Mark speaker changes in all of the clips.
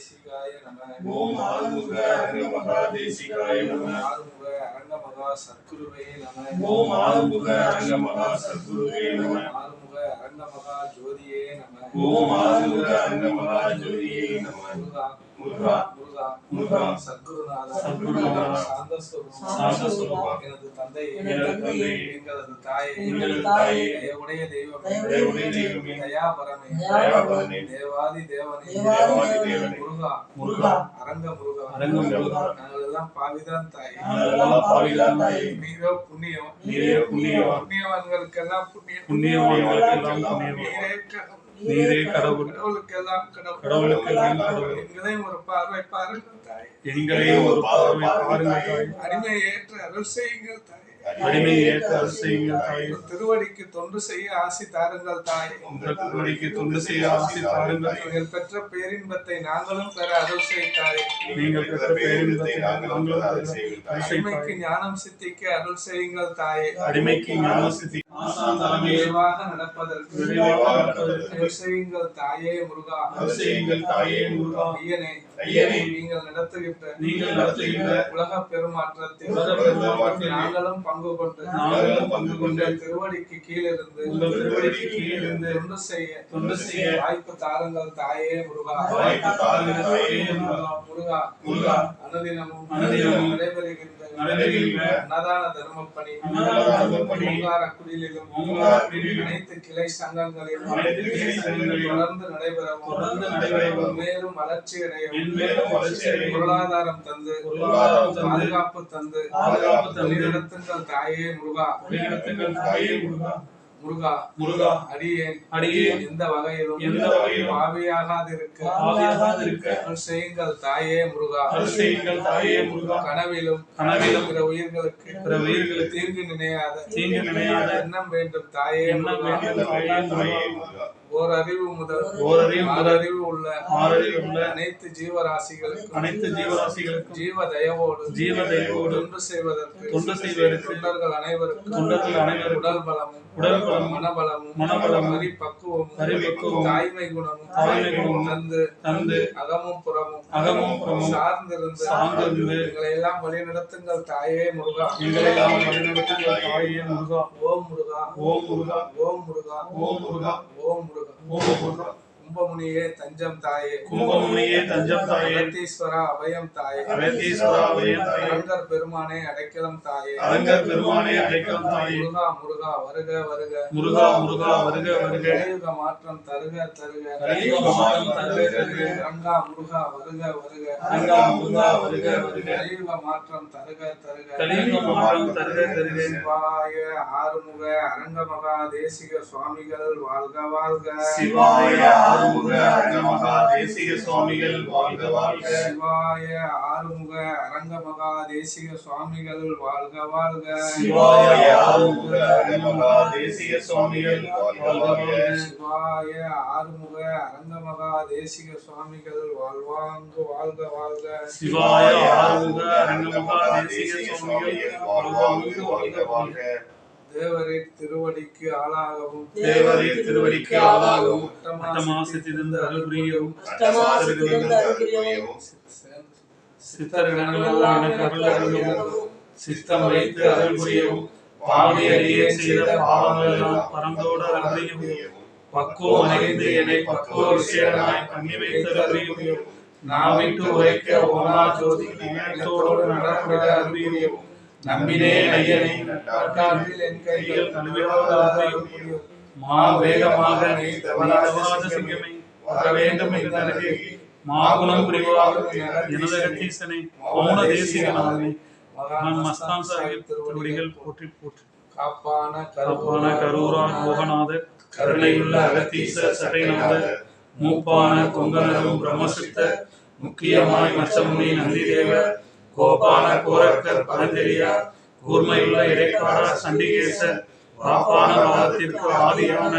Speaker 1: தேசிகாய நம
Speaker 2: ஓம் ஆறுமுக அரங்க மகா தேசிகாய நம
Speaker 1: ஆறுமுக அரங்க மகா சத்குருவே நம
Speaker 2: ஓம் ஆறுமுக அரங்க மகா சத்குருவே நம
Speaker 1: ஆறுமுக அரங்க மகா ஜோதியே நம
Speaker 2: ஓம் ஆறுமுக
Speaker 1: முருகா
Speaker 2: முருகா.
Speaker 1: சத்குருநாதா
Speaker 2: சத்குருநாதா
Speaker 1: சாந்தஸ்வரூபம்.
Speaker 2: சாந்தஸ்வரூபா
Speaker 1: எனது தந்தை
Speaker 2: எனது தந்தை.
Speaker 1: எங்களது தாயை.
Speaker 2: எங்களது தாயே.
Speaker 1: தயவுடைய தெய்வம்.
Speaker 2: தயவுடைய தெய்வமே.
Speaker 1: தயாபரமே.
Speaker 2: தயாபரமே.
Speaker 1: தேவாதி தேவனே.
Speaker 2: தேவாதி தேவனே.
Speaker 1: முருகா.
Speaker 2: முருகா.
Speaker 1: அரங்க முருகா.
Speaker 2: அரங்க முருகா.
Speaker 1: பாவிதான் தாய்.
Speaker 2: நாங்களெல்லாம் பாவிதான் தாயே.
Speaker 1: நீரோ புண்ணியம்.
Speaker 2: நீரே புண்ணியவான்
Speaker 1: புண்ணியவான்களுக்கெல்லாம் புண்ணியம்.
Speaker 2: புண்ணியவான்களுக்கெல்லாம் புண்ணியவான்
Speaker 1: நீரே கடவுள்
Speaker 2: நீரே கடவுள்.
Speaker 1: கடவுளுக்கெல்லாம் கடவுள்.
Speaker 2: கடவுளுக்கெல்லாம் கடவுள்.
Speaker 1: எங்களையும் ஒரு பார்வை பாருங்கள் தாய்.
Speaker 2: எங்களையும் ஒரு பார்வை பாருங்கள் தாய்.
Speaker 1: அடிமையை ஏற்று அருள் செய்யுங்கள் தாய்.
Speaker 2: அடிமை ஏற்று அருள் செய்யுங்கள் தாய்.
Speaker 1: திருவடிக்கு தொண்டு செய்ய ஆசி தாருங்கள் தாய்.
Speaker 2: உங்கள் திருவடிக்கு தொண்டு செய்ய ஆசி தாருங்கள்
Speaker 1: நீங்கள் பெற்ற பேரின்பத்தை நாங்களும் பெற அருள் செய்தாய்
Speaker 2: நீங்கள் பெற்ற பேரின்பத்தை நாங்களும் பெற அருள் செய்யுங்கள்.
Speaker 1: அடிமைக்கு ஞானம் சித்திக்க அருள் செய்யுங்கள் தாயே.
Speaker 2: அடிமைக்கு ஞான சித்தி ஆசான் தலைமையில்
Speaker 1: விரைவாக நடப்பதற்கு தாயே முருகா.
Speaker 2: செய்யுங்கள் தாயே முருகா.
Speaker 1: ஐயனே
Speaker 2: ஐயனே,
Speaker 1: நீங்கள் நடத்துகின்ற
Speaker 2: நீங்கள் நடத்துகின்ற
Speaker 1: உலக பெருமாற்றத்தில்
Speaker 2: உலக பெருமாற்றத்தில்
Speaker 1: நாங்களும் பங்கு கொண்டு
Speaker 2: நாங்களும் பங்கு கொண்டு
Speaker 1: திருவடிக்கு கீழிருந்து
Speaker 2: திருவடிக்கு கீழிருந்து
Speaker 1: தொண்டு செய்ய
Speaker 2: தொண்டு செய்ய
Speaker 1: வாய்ப்பு தாருங்கள் தாயே முருகா.
Speaker 2: வாய்ப்பு தாருங்கள் தாயே முருகா.
Speaker 1: முருகா
Speaker 2: முருகா.
Speaker 1: அனுதினமும்
Speaker 2: அனுதினமும்
Speaker 1: நடைபெறுகின்ற
Speaker 2: நடைபெறுகின்ற
Speaker 1: அன்னதான தர்மப்பணி
Speaker 2: அன்னதான தர்மப்பணி
Speaker 1: ஓங்கார குடிலிலும்
Speaker 2: ஓங்கார குடிலிலும்
Speaker 1: அனைத்து கிளை சங்கங்களிலும்
Speaker 2: அனைத்து கிளை சங்கங்களிலும்
Speaker 1: தொடர்ந்து நடைபெறவும்
Speaker 2: தொடர்ந்து நடைபெறவும்
Speaker 1: மேலும்
Speaker 2: மென்மேலும் வளர்ச்சியடையவும்
Speaker 1: பொருளாதாரம் தந்து
Speaker 2: பொருளாதாரம்
Speaker 1: பாதுகாப்பு தந்து
Speaker 2: பாதுகாப்பு தந்து
Speaker 1: வழிநடத்துங்கள் தாயே முருகா
Speaker 2: வழிநடத்துங்கள் தாயே முருகா
Speaker 1: முருகா
Speaker 2: முருகா
Speaker 1: அடியேன்
Speaker 2: அடியேன்
Speaker 1: எந்த வகையிலும்
Speaker 2: எந்த வகையிலும்
Speaker 1: பாவியாகாதிருக்க
Speaker 2: பாவியாகாதிருக்க
Speaker 1: அருள் தாயே முருகா.
Speaker 2: அருள் தாயே முருகா.
Speaker 1: கனவிலும்
Speaker 2: கனவிலும்
Speaker 1: பிற உயிர்களுக்கு
Speaker 2: பிற உயிர்களுக்கு
Speaker 1: தீங்கு நினையாத
Speaker 2: தீங்கு நினையாத
Speaker 1: எண்ணம் வேண்டும் தாயே
Speaker 2: எண்ணம். வேண்டும் தாயே முருகா.
Speaker 1: ஓர் அறிவு முதல் ஆறறிவு உள்ள
Speaker 2: ஆறறிவு உள்ள
Speaker 1: அனைத்து ஜீவராசிகளுக்கும்
Speaker 2: அனைத்து ஜீவராசிகளுக்கும்
Speaker 1: ஜீவ தயவோடு
Speaker 2: ஜீவ தயவோடு
Speaker 1: தொண்டு செய்வதற்கு
Speaker 2: தொண்டு செய்வதற்கு
Speaker 1: தொண்டர்கள் அனைவருக்கும்
Speaker 2: தொண்டர்கள் அனைவருக்கும்
Speaker 1: உடல் பலமும்
Speaker 2: உடல் பலமும்
Speaker 1: மனபலமும்
Speaker 2: மனபலமும்
Speaker 1: பரிபக்குவமும்
Speaker 2: பரிபக்குவமும்
Speaker 1: தாய்மை குணமும்
Speaker 2: தாய்மை குணமும்
Speaker 1: தந்து
Speaker 2: தந்து
Speaker 1: அகமும் புறமும்
Speaker 2: அகமும் புறமும்
Speaker 1: சார்ந்திருந்து
Speaker 2: சார்ந்திருந்து
Speaker 1: எங்களை எல்லாம் வழிநடத்துங்கள் தாயே முருகா.
Speaker 2: எங்களெல்லாம் வழிநடத்துங்கள் தாயே முருகா.
Speaker 1: ஓம் முருகா.
Speaker 2: ஓம் முருகா.
Speaker 1: ஓம் முருகா.
Speaker 2: ஓம் முருகா.
Speaker 1: ஓம் முருகா.
Speaker 2: ஓம் முருகா
Speaker 1: கும்பமுனியே தஞ்சம் தாயே.
Speaker 2: கும்பமுனியே தஞ்சம் தாயே.
Speaker 1: அகத்தீஸ்வரா அபயம் தாயே.
Speaker 2: அகத்தீஸ்வரா அபயம் தாயே.
Speaker 1: அரங்கர் பெருமானே அடைக்கலம் தாயே.
Speaker 2: அரங்கர் பெருமானே அடைக்கலம் தாயே.
Speaker 1: முருகா முருகா வருக வருக.
Speaker 2: முருகா முருகா வருக வருக.
Speaker 1: கலியுக மாற்றம் தருக தருக.
Speaker 2: கலியுக மாற்றம் தருக தருக.
Speaker 1: ரங்கா முருகா வருக வருக.
Speaker 2: அரங்கா முருகா வருக வருக.
Speaker 1: கலியுக மாற்றம் தருக தருக.
Speaker 2: கலியுக மாற்றம் தருக தருக.
Speaker 1: சிவாய ஆறுமுக அரங்கமகா தேசிக சுவாமிகள் வாழ்க வாழ்க.
Speaker 2: சிவாய ஆறுமுக அரங்கமகா தேசிக சுவாமிகள் வாழ்க வாழ்க.
Speaker 1: சிவாய ஆறுமுக அரங்கமகா தேசிக சுவாமிகள் வாழ்க வாழ்க.
Speaker 2: சிவாய ஆறுமுக அரங்கமகா தேசிக சுவாமிகள் வாழ்க வாழ்க.
Speaker 1: சிவாய ஆறுமுக அரங்கமகா தேசிக சுவாமிகள் வாழ்வாங்கு வாழ்க வாழ்க.
Speaker 2: சிவாய ஆறுமுக அரங்கமகா தேசிக சுவாமிகள் வாழ்க வாழ்க வாழ்க.
Speaker 1: தேவரே திருவடிக்கு ஆளாகவும்
Speaker 2: தேவரே திருவடிக்கு ஆளாகவும்
Speaker 1: அட்டமா
Speaker 2: அட்டமாசத்திலிருந்து அருள் புரியவும்
Speaker 3: அஷ்டமாசத்திலிருந்து அருள் புரியவும்
Speaker 2: சித்தர்களெல்லாம் எனக்கு அருள் அருளவும் சித்தம் வைத்து அருள் புரியவும் பாவி அறியே செய்த பாவங்களெல்லாம் பரந்தோடு அருள் புரியவும் பக்குவம் அறிந்து என்னை பக்குவ விஷயனாய் பண்ணி வைத்து அருள் புரியவும் நான் விட்டு உரைக்க ஓமா ஜோதி நேரத்தோடு நடப்பட அருள் புரியவும் நம்பினே ஐயனை
Speaker 1: என்
Speaker 2: அருள் புரியவும் மா வேகமாக நீ தவறாத சிங்கமே வர வேண்டும் என்று மாகுணம் புரிவாக எனது அகத்தீசனை மௌன தேசிகனாதனை மகான் மஸ்தான் சாஹிப் திருவடிகள் போற்றி போற்றி.
Speaker 1: காப்பான
Speaker 2: கருப்பான கரூரா யோகநாதர் கருணையுள்ள அகத்தீச சட்டைநாதர் மூப்பான கொங்கனரும் பிரம்மசித்தர் முக்கியமாய் மச்சமுனி நந்திதேவர் கோபான கோரக்கர் பரந்தெரியார் கூர்மையுள்ள இடைக்கார சண்டிகேசர் பாப்பான வாதத்திற்கு ஆதியான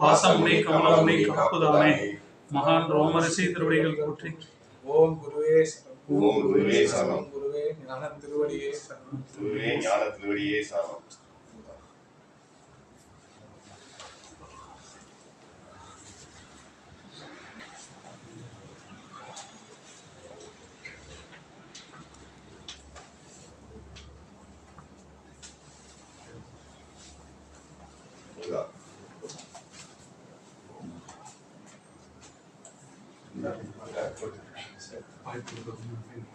Speaker 2: பாசமுனி கமலமுனி காப்புதானே மகான் ரோமரிசி திருவடிகள் போற்றி
Speaker 1: ஓம் குருவே சரணம்.
Speaker 4: ஓம் குருவே சரணம்.
Speaker 1: குருவே ஞான திருவடியே சரணம்.
Speaker 4: குருவே ஞான திருவடியே சாரம் God. Nothing like that. Said, I do the new thing.